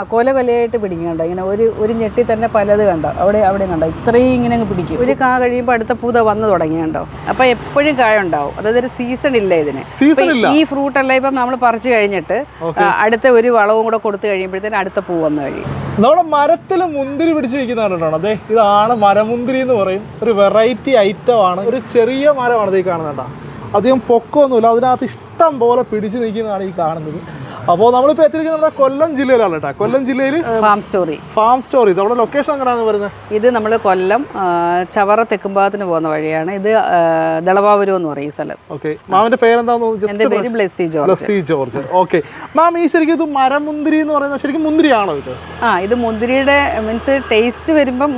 ആ കൊല കൊലയായിട്ട് പിടിക്കും കണ്ടോ ഇങ്ങനെ ഒരു ഒരു ഞെട്ടി തന്നെ പലത് കണ്ടോ? അവിടെ അവിടെ കണ്ടോ? ഇത്രയും ഇങ്ങനെ അങ്ങ് പിടിക്കും. ഒരു കാ കഴിയുമ്പോൾ അടുത്ത പൂത വന്നു തുടങ്ങി കണ്ടോ അപ്പൊ എപ്പോഴും കായ ഉണ്ടാവും. അതായത് ഒരു സീസൺ ഇല്ല ഇതിന്. ഈ ഫ്രൂട്ട് എല്ലാം ഇപ്പം നമ്മൾ പറിച്ചു കഴിഞ്ഞിട്ട് അടുത്ത ഒരു വളവും കൂടെ കൊടുത്തു കഴിയുമ്പോഴത്തേന് അടുത്ത പൂ വന്നു കഴിയും. നമ്മുടെ മരത്തിൽ മുന്തിരി പിടിച്ചു വെക്കുന്ന കണ്ടിട്ടാണ് അതെ ഇതാണ് മരമുന്തിരി എന്ന് പറയും. ഒരു വെറൈറ്റി ഐറ്റം ആണ്. ഒരു ചെറിയ മരമാണ് ഇത് ഈ കാണുന്നത് കേട്ടോ അധികം പൊക്കമൊന്നുമില്ല. അതിനകത്ത് ഇഷ്ടം പോലെ പിടിച്ചു നിൽക്കുന്നതാണ് ഈ കാണുന്നത്. അപ്പോൾ നമ്മളിപ്പോൾ എത്തിയിരിക്കുന്നത് നമ്മുടെ കൊല്ലം ജില്ലയിലാണ് കേട്ടോ. കൊല്ലം ജില്ലയിൽ ഫാം സ്റ്റോറി. Farm stories. അവിടെ ലൊക്കേഷൻ എങ്ങനെയാണ് പറയുന്നത് ഇത് നമ്മൾ കൊല്ലം ചവറ തെക്കുംഭാഗത്തിന് പോകുന്ന വഴിയാണ്. ഇത് ദളവാപുരം എന്ന് പറയും ഈ സ്ഥലം. ഓക്കെ മാമിന്റെ പേരെന്താന്ന് ജസ്റ്റ് പേര് Blessy George. Blessy George. Okay ma'am ഈ ശരിക്കും ഇത് മരമുന്തിരി എന്ന് പറയുന്നത് ശരിക്കും മുന്തിരിയാണോ ഇത്? ആ ഇത് മുന്തിരിയുടെ മീൻസ് ടേസ്റ്റ് വരുമ്പം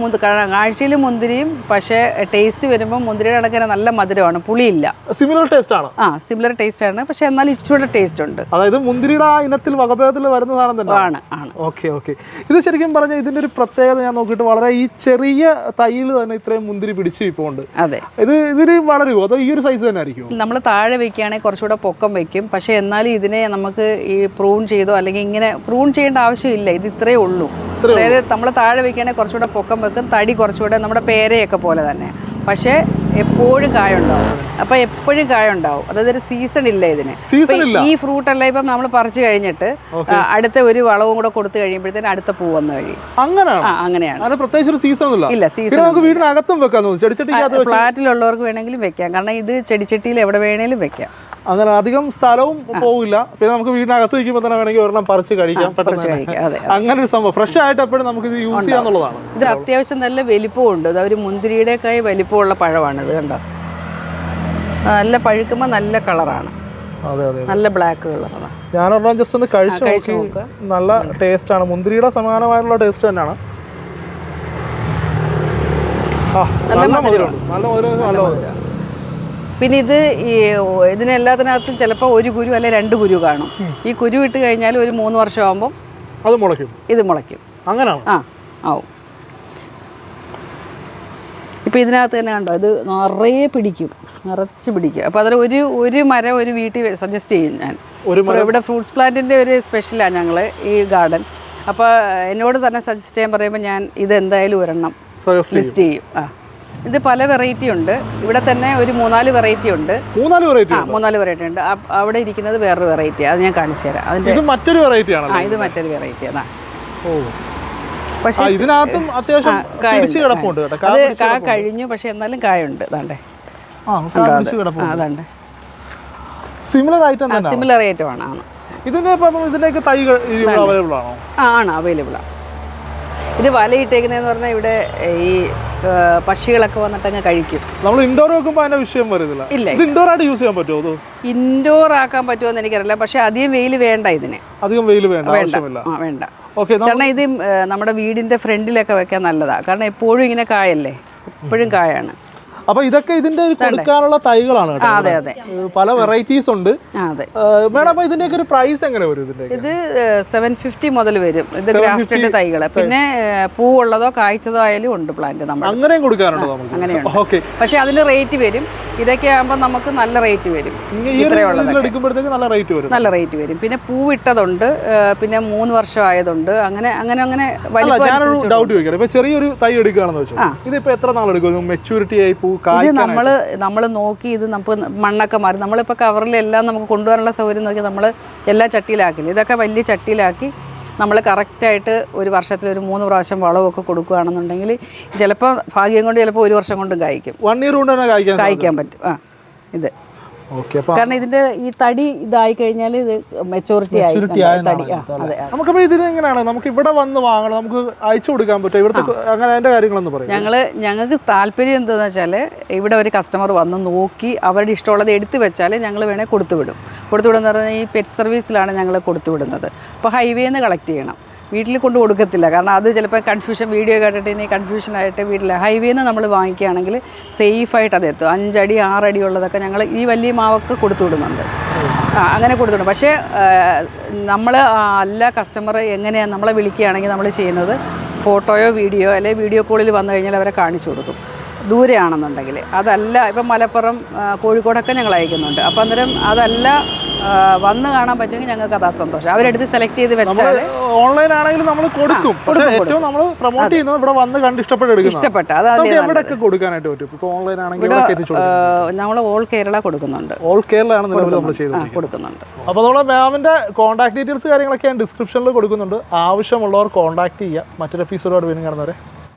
കാഴ്ചയിൽ മുന്തിരിയും പക്ഷേ ടേസ്റ്റ് വരുമ്പോൾ മുന്തിരിയുടെ കണക്കിന് നല്ല മധുരമാണ്. പുളിയില്ല. സിമിലർ ടേസ്റ്റ് ആണ്? ആ സിമിലർ ടേസ്റ്റ് ആണ്. പക്ഷേ എന്നാൽ ഇച്ചിരി ടേസ്റ്റ് ഉണ്ട്. അതായത് മുന്തിരിയുടെ ആ ഇനത്തിൽ വകഭേദത്തിൽ വരുന്ന സാധനം തന്നെ ആണ്. ആണ് ഓക്കെ ഓക്കെ. ഇത് ശരിക്കും പറഞ്ഞ ഇതിന്റെ ഒരു പ്രത്യേകത ഞാൻ നോക്കിയിട്ട് വളരെ ഈ ചെറിയ തൈയിൽ തന്നെ ഇത്രയും മുന്തിരി പിടിച്ച് ഇപ്പോൾ ഉണ്ട്. അതെ. ഇത് ഇതിന് വളരുമോ അതോ ഈ ഒരു സൈസ് തന്നെ ആയിരിക്കും നമ്മൾ താഴെ വെക്കുകയാണെങ്കിൽ കുറച്ചുകൂടെ പൊക്കം വെക്കും. പക്ഷേ എന്നാലും ഇതിനെ നമുക്ക് ഈ പ്രൂൺ ചെയ്തോ അല്ലെങ്കിൽ ഇങ്ങനെ പ്രൂൺ ചെയ്യേണ്ട ആവശ്യമില്ല. ഇത് ഇത്രേ ഉള്ളൂ. അതായത് നമ്മൾ താഴെ വെക്കുകയാണെങ്കിൽ കുറച്ചുകൂടെ പൊക്കം വെക്കും. തടി കുറച്ചുകൂടെ നമ്മുടെ പേരയൊക്കെ പോലെ തന്നെ. പക്ഷേ എപ്പോഴും കായ ഉണ്ടാവും അപ്പോൾ എപ്പോഴും കായ ഉണ്ടാവും അതായത് ഒരു സീസൺ ഇല്ല ഇതിന്. ഈ ഫ്രൂട്ട് അല്ല ഇപ്പം നമ്മൾ പറിച്ചു കഴിഞ്ഞിട്ട് അടുത്ത ഒരു വളവും കൂടെ കൊടുത്തു കഴിയുമ്പോഴത്തേന് അടുത്ത പൂ വന്നു കഴിയും. അങ്ങനെയാണ്? അങ്ങനെയാണ്. പ്രത്യേകിച്ച് ഒരു സീസൺ ഇല്ല സീസൺ നമുക്ക് വീടിനകത്തും ഫ്ലാറ്റിലുള്ളവർക്ക് വേണമെങ്കിലും വെക്കാം. കാരണം ഇത് ചെടിച്ചട്ടിയിൽ എവിടെ വേണേലും വെക്കാം. അങ്ങനെ അധികം സ്ഥലവും പോവില്ല. പിന്നെ നമുക്ക് വീടിനകത്ത് വയ്ക്കുമ്പോൾ തന്നെ വേണമെങ്കിൽ ഒരെണ്ണം പറിച്ച് കഴിക്കാം. പെട്ടെന്ന് അങ്ങനെ ഒരു സംഭവം. ഫ്രഷ് ആയിട്ട് എപ്പോഴും നമുക്ക് ഇത് യൂസ് ചെയ്യാന്നുള്ളതാണ്. ഇത് അത്യാവശ്യം നല്ല വലിപ്പമുണ്ട്. ഇത് ഒരു മുന്തിരിയുടെയൊക്കെ വലിപ്പമുള്ള പഴമാണ് ഇത് കണ്ടോ? നല്ല പഴുക്കുമ്പോൾ നല്ല കളറാണ്. നല്ല ബ്ലാക്ക് കളറാണ്. ഞാനൊരെണ്ണം ജസ്റ്റ് ഒന്ന് കഴിച്ചു നോക്കി. നല്ല ടേസ്റ്റ് ആണ്. മുന്തിരിയുടെ സമാനമായിട്ടുള്ള ടേസ്റ്റ് തന്നെയാണ്. നല്ല മധുരമുണ്ട്. നല്ല മധുരം നല്ല മധുരം. പിന്നെ ഇത് ഈ ഇതിനെല്ലാത്തിനകത്തും ചിലപ്പോൾ ഒരു കുരു അല്ലെ രണ്ട് കുരു കാണും. ഈ കുരു ഇട്ട് കഴിഞ്ഞാൽ ഒരു മൂന്ന് വർഷം ആകുമ്പം അത് മുളയ്ക്കും. ഇത് മുളയ്ക്കും. അങ്ങനെ ആ ആവും. ഇപ്പം ഇതിനകത്ത് തന്നെ കണ്ടോ ഇത് നിറയെ പിടിക്കും. നിറച്ച് പിടിക്കും. അപ്പോൾ അതിൽ ഒരു ഒരു മരം ഒരു വീട്ടിൽ സജസ്റ്റ് ചെയ്യും ഞാൻ. ഒരു മരം? ഇവിടെ ഫ്രൂട്ട്സ് പ്ലാന്റിന്റെ ഒരു സ്പെഷ്യലാണ് ഞങ്ങൾ ഈ ഗാർഡൻ അപ്പോൾ എന്നോട് തന്നെ സജസ്റ്റ് ചെയ്യാൻ പറയുമ്പോൾ ഞാൻ ഇത് എന്തായാലും ഒരെണ്ണം സജസ്റ്റ് ചെയ്യും. ലിസ്റ്റ് ചെയ്യും. ആ. ഇത് പല വെറൈറ്റി ഉണ്ട്. ഇവിടെ തന്നെ ഒരു മൂന്നാൽ വെറൈറ്റി ഉണ്ട്. മൂന്നാൽ വെറൈറ്റി ആ മൂന്നാൽ വെറൈറ്റി ഉണ്ട്. അ- അവിടെ ഇരിക്കുന്നത് വേറൊരു വെറൈറ്റി അത് ഞാൻ കാണിച്ചു തരാം. അതിന്റെ ഇത് മറ്റൊരു വെറൈറ്റി ആ ഇത് മറ്റൊരു വെറൈറ്റി അതാ ഓ. പക്ഷേ ആ ഇതിനകത്തും അത്യാവശ്യം. പിടിച്ച് കിടപ്പുണ്ട് കേട്ടോ. കാ അത് പിടിച്ച് കാ കിടപ്പുണ്ട്. കഴിഞ്ഞു പക്ഷെ എന്നാലും കായുണ്ട്. അതാണ്ടേ ആ കാ പിടിച്ച് ആ കിടപ്പുണ്ട്. അതാണ്ട് സിമിലർ ഐറ്റം തന്നെ സിമിലർ ഐറ്റമാണ് ആണ് ഇതിന്റെ ഇപ്പം ഇതിന്റെയൊക്കെ തൈ അവൈലബിൾ ആണോ? ആ ആണ് ഇത് ഇത് വലയിട്ടേക്കുന്നതെന്ന് പറഞ്ഞാൽ ഇവിടെ ഈ ആ, വന്നിട്ട് അങ്ങ് കഴിക്കും. നമ്മൾ ഇൻഡോർ വെക്കുമ്പോൾ അതിന്റെ വിഷയം വരുന്നില്ല ഇല്ല ഇത് ഇൻഡോർ ആയിട്ട് യൂസ് ചെയ്യാൻ പറ്റുമോ ഇൻഡോർ ആക്കാൻ പറ്റുമോ എന്ന് എനിക്കറിയില്ല പക്ഷെ അധികം വെയിൽ വേണ്ട ഇതിന്. അധികം വെയിൽ വേണ്ട ആവശ്യമില്ല. വേണ്ട. ഓക്കെ കാരണം ഇത് നമ്മുടെ വീടിന്റെ ഫ്രണ്ടിലൊക്കെ വെക്കാൻ നല്ലതാണ് കാരണം എപ്പോഴും ഇങ്ങനെ കായല്ലേ? എപ്പോഴും കായാണ്. അപ്പൊ ഇതൊക്കെ ഇതിന്റെ ഒരു കൊടുക്കാനുള്ള തൈകളാണ് അതെ അതെ. പല വെറൈറ്റീസ് ഉണ്ട്. മേഡം അപ്പൊ ഇതിന്റെ ഒരു പ്രൈസ് എങ്ങനെ വരും ഇതിന്റെ ഇത് സെവൻ ഫിഫ്റ്റി മുതൽ വരും. ഇത് ഗ്രാഫ്റ്റഡ് തൈകൾ പിന്നെ പൂ പൂവുള്ളതോ കായ്ച്ചതോ ആയാലും ഉണ്ട് പ്ലാന്റ് നമ്മൾ അങ്ങനെയും കൊടുക്കാറുണ്ടോ നമുക്ക്? അങ്ങനെയുണ്ട്. ഓക്കെ പക്ഷെ അതിന് റേറ്റ് വരും. ഇതൊക്കെ ആകുമ്പോൾ നമുക്ക് നല്ല റേറ്റ് വരും. എടുക്കുമ്പോഴത്തേക്ക് നല്ല റേറ്റ് വരും. നല്ല റേറ്റ് വരും. പിന്നെ പൂവിട്ടതുണ്ട്. ഇട്ടതുണ്ട് പിന്നെ മൂന്ന് വർഷം ആയതുണ്ട്. അങ്ങനെ അങ്ങനെ അങ്ങനെ അനുസരിച്ച് ഡൗട്ട് ചോദിക്കാം ഇപ്പൊ ചെറിയൊരു തൈ എടുക്കുകയാണെന്ന് വെച്ചാൽ ഇതിപ്പോ എത്ര നാളെടുക്കും മെച്ചൂരിറ്റി ആയി പൂ ഇത് നമ്മൾ നമ്മൾ നോക്കി ഇത് നമുക്ക് മണ്ണൊക്കെ മാറി. നമ്മളിപ്പോൾ കവറിലെല്ലാം നമുക്ക് കൊണ്ടുവരാനുള്ള സൗകര്യം നോക്കി നമ്മൾ എല്ലാ ചട്ടിയിലാക്കില്ല ഇതൊക്കെ വലിയ ചട്ടിയിലാക്കി നമ്മൾ കറക്റ്റായിട്ട് ഒരു വർഷത്തിൽ ഒരു മൂന്ന് പ്രാവശ്യം വളമൊക്കെ കൊടുക്കുകയാണെന്നുണ്ടെങ്കിൽ ചിലപ്പോൾ ഭാഗ്യം കൊണ്ട് ചിലപ്പോൾ ഒരു വർഷം കൊണ്ടും കായ്ക്കും. വൺ ഇയർ കൊണ്ട് തന്നെ കായ്ക്കാൻ പറ്റും. ആ ഇത്. കാരണം ഇതിന്റെ ഈ തടി ഇതായി കഴിഞ്ഞാൽ ഇത് മെച്ചോറിറ്റി ആയി? തടി അതെ ഇതിന് എങ്ങനെയാണ്? നമുക്ക് ഇവിടെ വന്ന് വാങ്ങണം നമുക്ക് അയച്ചു കൊടുക്കാൻ പറ്റും ഇവിടുത്തെ അങ്ങനെ അതിന്റെ കാര്യങ്ങളൊന്ന് പറയും. ഞങ്ങൾ ഞങ്ങൾക്ക് താല്പര്യം എന്താണെന്ന് വെച്ചാൽ ഇവിടെ ഒരു കസ്റ്റമർ വന്ന് നോക്കി അവരുടെ ഇഷ്ടമുള്ളത് എടുത്തു വെച്ചാൽ ഞങ്ങൾ വേണേൽ കൊടുത്തു വിടും കൊടുത്തു വിടുന്ന പറഞ്ഞാൽ ഈ പെറ്റ് സർവീസിലാണ് ഞങ്ങൾ കൊടുത്തു വിടുന്നത് അപ്പോൾ ഹൈവേന്ന് കളക്ട് ചെയ്യണം. വീട്ടിൽ കൊണ്ട് കൊടുക്കത്തില്ല. കാരണം അത് ചിലപ്പോൾ കൺഫ്യൂഷൻ വീഡിയോ കേട്ടിട്ട് ഇനി കൺഫ്യൂഷൻ ആയിട്ട് വീട്ടിൽ നിന്ന് നമ്മൾ വാങ്ങിക്കുകയാണെങ്കിൽ സേഫായിട്ട് അത് എത്തും. അഞ്ചടി ആറടി ഉള്ളതൊക്കെ ഞങ്ങൾ ഈ വലിയ മാവൊക്കെ കൊടുത്തു വിടുന്നുണ്ട്. ആ അങ്ങനെ കൊടുത്തു പക്ഷേ നമ്മൾ അല്ല കസ്റ്റമർ എങ്ങനെയാണ് നമ്മളെ വിളിക്കുകയാണെങ്കിൽ നമ്മൾ ചെയ്യുന്നത് ഫോട്ടോയോ വീഡിയോ അല്ലെങ്കിൽ വീഡിയോ കോളിൽ വന്നു കഴിഞ്ഞാൽ അവരെ കാണിച്ചു കൊടുക്കും. ദൂരെയാണെന്നുണ്ടെങ്കിൽ അതല്ല ഇപ്പം മലപ്പുറം കോഴിക്കോടൊക്കെ ഞങ്ങൾ അയക്കുന്നുണ്ട്. അപ്പോൾ അന്നേരം അതല്ല വന്ന് കാണാൻ പറ്റുമെങ്കിൽ ഞങ്ങൾക്ക് അതാ സന്തോഷം. അവരെടുത്ത് സെലക്ട് ചെയ്ത് വെച്ചാൽ ഓൺലൈൻ ആണെങ്കിലും നമ്മൾ കൊടുക്കും. പക്ഷേ ഏറ്റവും നമ്മൾ പ്രൊമോട്ട് ചെയ്യുന്നത് ഇവിടെ വന്ന് കണ്ട് ഇഷ്ടപ്പെട്ട് ഇഷ്ടപ്പെട്ട. അത് നമുക്ക് ആദ്യം എവിടെയൊക്കെ കൊടുക്കാനായിട്ട് പറ്റും? ഇപ്പോൾ ഓൺലൈൻ ആണെങ്കിൽ നമ്മൾ ഓൾ കേരള കൊടുക്കുന്നുണ്ട്. ഓൾ കേരള നിലവിൽ നമ്മൾ ചെയ്തത് കൊടുക്കുന്നുണ്ട്. അപ്പോൾ നമ്മളെ മാമിന്റെ കോൺടാക്ട് ഡീറ്റെയിൽസ് കാര്യങ്ങളൊക്കെ ഞാൻ ഡിസ്ക്രിപ്ഷനിൽ കൊടുക്കുന്നുണ്ട്. ആവശ്യമുള്ളവർ കോൺടാക്ട് ചെയ്യുക. മറ്റൊരു എപ്പിസോഡോട് വീണ്ടും കാണുന്നവരെ